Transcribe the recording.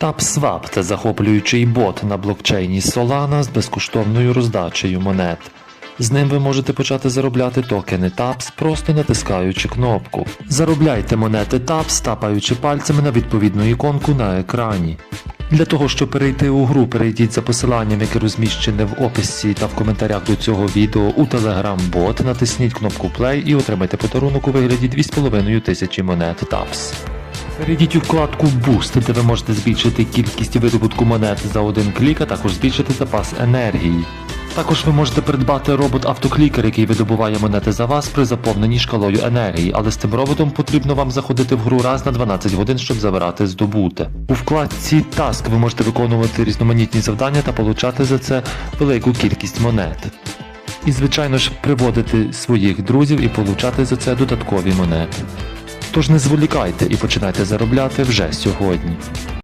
TapSwap – це захоплюючий бот на блокчейні Solana з безкоштовною роздачею монет. З ним ви можете почати заробляти токени TAPS, просто натискаючи кнопку. Заробляйте монети TAPS, тапаючи пальцями на відповідну іконку на екрані. Для того, щоб перейти у гру, перейдіть за посиланням, яке розміщене в описі та в коментарях до цього відео у Telegram бот, натисніть кнопку Play і отримайте подарунок у вигляді 2,5 тисячі монет TAPS. Перейдіть у вкладку Boost, де ви можете збільшити кількість видобутку монет за один клік, а також збільшити запас енергії. Також ви можете придбати робот-автоклікер, який видобуває монети за вас при заповненні шкалою енергії, але з цим роботом потрібно вам заходити в гру раз на 12 годин, щоб забирати здобуте. У вкладці Task ви можете виконувати різноманітні завдання та получати за це велику кількість монет. І, звичайно ж, приводити своїх друзів і получати за це додаткові монети. Тож не зволікайте і починайте заробляти вже сьогодні.